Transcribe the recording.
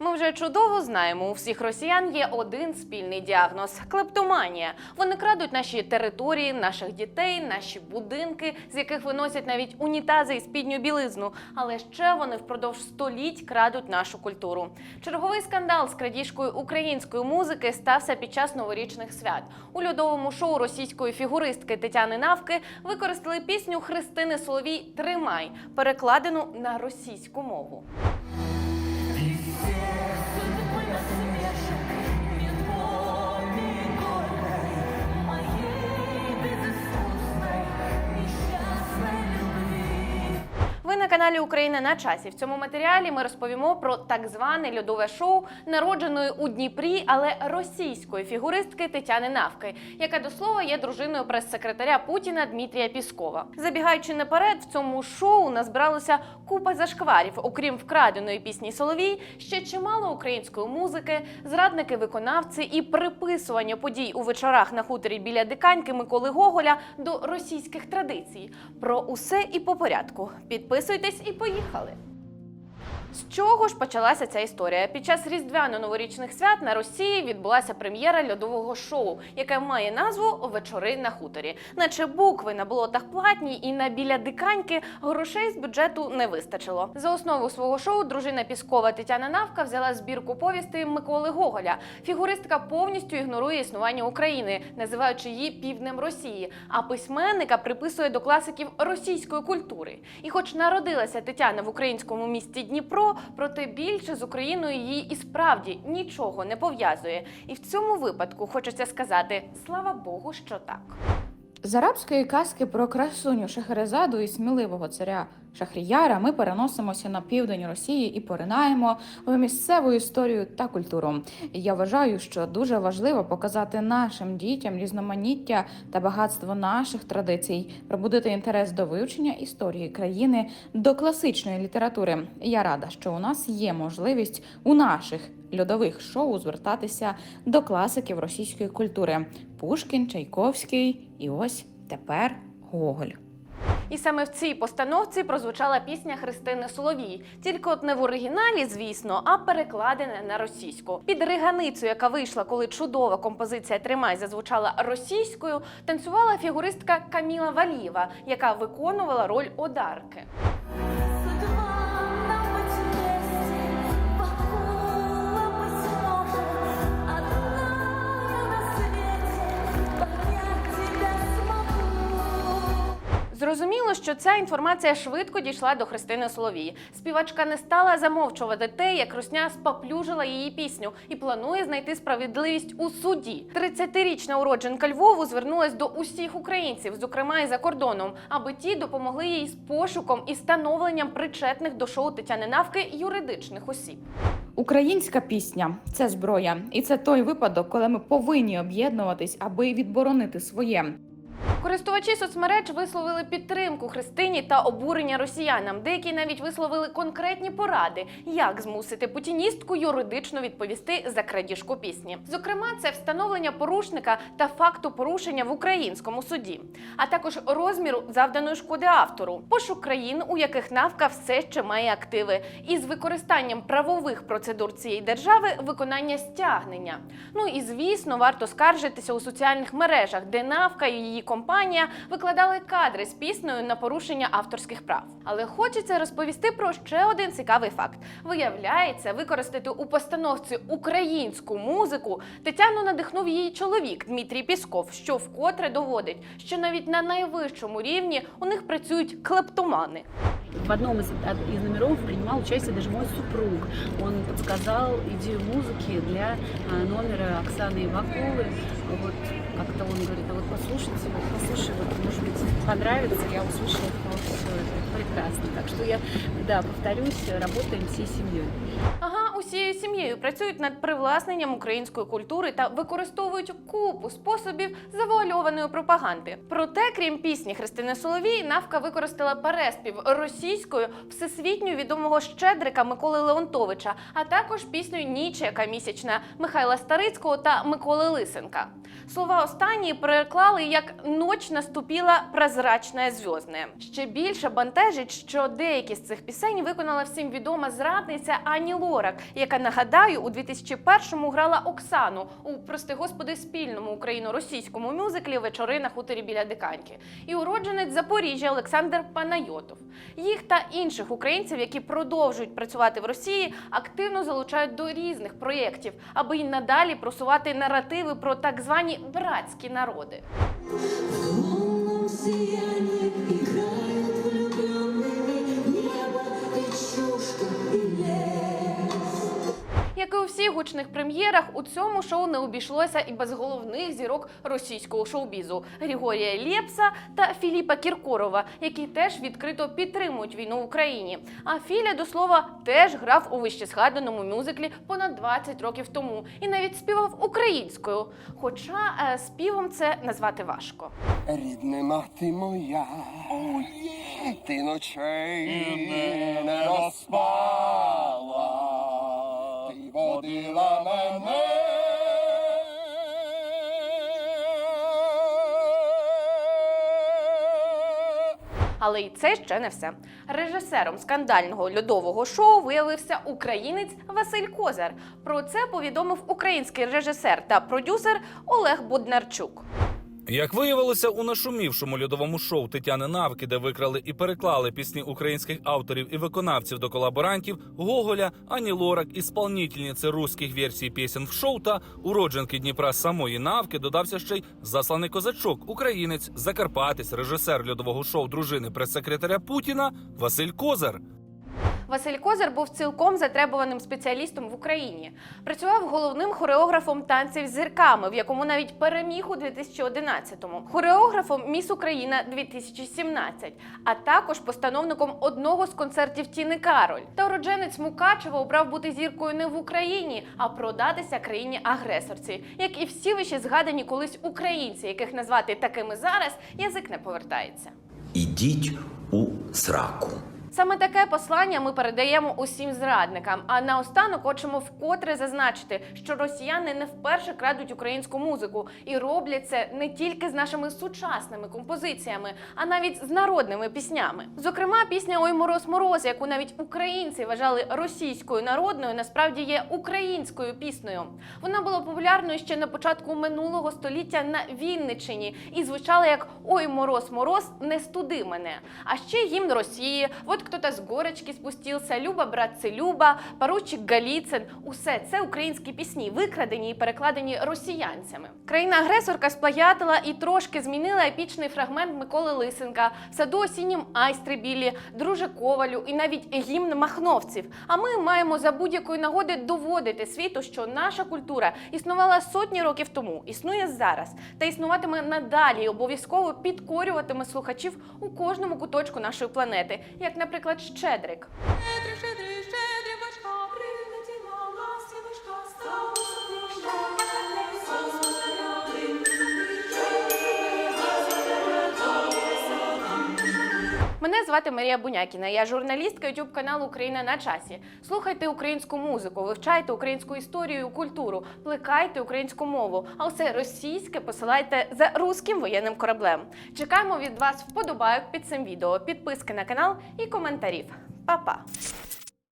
Ми вже чудово знаємо, у всіх росіян є один спільний діагноз клептоманія. Вони крадуть наші території, наших дітей, наші будинки, з яких виносять навіть унітази і спідню білизну. Але ще вони впродовж століть крадуть нашу культуру. Черговий скандал з крадіжкою української музики стався під час новорічних свят. У льодовому шоу російської фігуристки Тетяни Навки використали пісню Христини Соловій Тримай, перекладену на російську мову. На каналі Україна на часі. В цьому матеріалі ми розповімо про так зване льодове шоу народженої у Дніпрі, але російської фігуристки Тетяни Навки, яка до слова є дружиною прес-секретаря Путіна Дмитрія Піскова. Забігаючи наперед, в цьому шоу назбиралося купа зашкварів. Окрім вкраденої пісні Соловій, ще чимало української музики, зрадники виконавці і приписування подій у вечорах на хуторі біля диканьки Миколи Гоголя до російських традицій. Про усе і по порядку. Підписуйтесь і поїхали. З чого ж почалася ця історія? Під час різдвяно-новорічних свят на Росії відбулася прем'єра льодового шоу, яке має назву Вечори на хуторі. Наче букви на болотах платні і на біля диканьки грошей з бюджету не вистачило. За основу свого шоу дружина Піскова Тетяна Навка взяла збірку повістей Миколи Гоголя. Фігуристка повністю ігнорує існування України, називаючи її півднем Росії. А письменника приписує до класиків російської культури. І, хоч народилася Тетяна в українському місті Дніпро, проте більше з Україною її і справді нічого не пов'язує. І в цьому випадку хочеться сказати слава Богу, що так. З арабської казки про красуню Шахерезаду і сміливого царя Шахріяра ми переносимося на південь Росії і поринаємо в місцеву історію та культуру. Я вважаю, що дуже важливо показати нашим дітям різноманіття та багатство наших традицій, пробудити інтерес до вивчення історії країни, до класичної літератури. Я рада, що у нас є можливість у наших льодових шоу звертатися до класиків російської культури: Пушкін, Чайковський і ось тепер Гоголь. І саме в цій постановці прозвучала пісня Христини Соловій. Тільки от не в оригіналі, звісно, а перекладена на російську. Під риганицю, яка вийшла, коли чудова композиція Тримай зазвучала російською, танцювала фігуристка Каміла Валієва, яка виконувала роль Одарки. Зрозуміло, що ця інформація швидко дійшла до Христини Соловії. Співачка не стала замовчувати те, як Русня споплюжила її пісню і планує знайти справедливість у суді. 30-річна уродженка Львову звернулась до усіх українців, зокрема і за кордоном, аби ті допомогли їй з пошуком і становленням причетних до шоу Тетяни Навки юридичних осіб. Українська пісня це зброя, і це той випадок, коли ми повинні об'єднуватись, аби відборонити своє. Користувачі соцмереж висловили підтримку Христині та обурення росіянам. Деякі навіть висловили конкретні поради, як змусити путіністку юридично відповісти за крадіжку пісні. Зокрема, це встановлення порушника та факту порушення в українському суді, а також розміру завданої шкоди автору, пошук країн, у яких навка все ще має активи, і з використанням правових процедур цієї держави виконання стягнення. Ну і звісно, варто скаржитися у соціальних мережах, де навка і її компанія викладали кадри з піснею на порушення авторських прав. Але хочеться розповісти про ще один цікавий факт. Виявляється, використати у постановці українську музику Тетяну надихнув її чоловік Дмитрій Пісков, що вкотре доводить, що навіть на найвищому рівні у них працюють клептомани. В одном из, из номеров принимал участие даже мой супруг. Он подсказал идею музыки для номера Оксаны Иваковой. Вот как-то он говорит, а вот послушайте, вот послушай, вот может быть понравится. Я услышала, что все это прекрасно. Так что я, да, повторюсь, работаем всей семьей. Ага, усією сім'єю працюють над привласненням української культури та використовують купу способів завуальованої пропаганди. Проте, крім пісні Христини Соловій, Навка використала переспів російською всесвітньо відомого щедрика Миколи Леонтовича, а також пісню Ніч, яка місячна Михайла Старицького та Миколи Лисенка. Слова останні переклали як Ноч наступила прозрачне зв'язне. Ще більше бентежить, що деякі з цих пісень виконала всім відома зрадниця Ані Лорак, яка нагадаю, у 2001-му грала Оксану у прости господи спільному україно-російському мюзиклі Вечори на хуторі біля Диканьки. І уродженець Запоріжжя Олександр Панайотов. Їх та інших українців, які продовжують працювати в Росії, активно залучають до різних проєктів, аби й надалі просувати наративи про так звані братські народи. Сиянии играют влюбленными небо, речушка и лес. Як і у всіх гучних прем'єрах, у цьому шоу не обійшлося і без головних зірок російського шоу-бізу Григорія Лєпса та Філіпа Кіркорова, які теж відкрито підтримують війну в Україні. А Філя, до слова, теж грав у вищезгаданому мюзиклі понад 20 років тому і навіть співав українською. Хоча е, співом це назвати важко. Ріднина ти моя, ти ночей не розпала, ти водила мене. Але й це ще не все. Режисером скандального льодового шоу виявився українець Василь Козар. Про це повідомив український режисер та продюсер Олег Боднарчук. Як виявилося у нашумівшому льодовому шоу Тетяни Навки, де викрали і переклали пісні українських авторів і виконавців до колаборантів Гоголя, Ані Лорак, ісполнительниці русських версій пісень в шоу та уродженки Дніпра самої Навки додався ще й засланий козачок, українець, закарпатець, режисер льодового шоу дружини прес-секретаря Путіна Василь Козар. Василь Козар був цілком затребуваним спеціалістом в Україні. Працював головним хореографом танців з зірками, в якому навіть переміг у 2011-му, хореографом Міс Україна 2017, а також постановником одного з концертів Тіни Кароль. Та уродженець Мукачева обрав бути зіркою не в Україні, а продатися країні-агресорці, як і всі вище згадані колись українці, яких назвати такими зараз язик не повертається. Ідіть у сраку. Саме таке послання ми передаємо усім зрадникам. А наостанок хочемо вкотре зазначити, що росіяни не вперше крадуть українську музику і роблять це не тільки з нашими сучасними композиціями, а навіть з народними піснями. Зокрема, пісня Ой мороз мороз, яку навіть українці вважали російською народною, насправді є українською піснею. Вона була популярною ще на початку минулого століття на Вінниччині і звучала як Ой мороз мороз, не студи мене. А ще гімн Росії. Вот кто-то з горочки спустився, Люба, братці, Люба, поручик Галіцин. Усе це українські пісні, викрадені і перекладені росіянцями. Країна-агресорка сплагіатила і трошки змінила епічний фрагмент Миколи Лисенка, в саду осіннім айстри білі, друже Ковалю і навіть гімн махновців. А ми маємо за будь-якої нагоди доводити світу, що наша культура існувала сотні років тому, існує зараз та існуватиме надалі. і Обов'язково підкорюватиме слухачів у кожному куточку нашої планети, як, наприклад, Щедрик. Щедрик, щедрик, щедрий звати Марія Бунякіна. Я журналістка youtube каналу Україна на часі. Слухайте українську музику, вивчайте українську історію, культуру, плекайте українську мову. А все російське посилайте за руським воєнним кораблем. Чекаємо від вас вподобайок під цим відео, підписки на канал і коментарів. Па-па!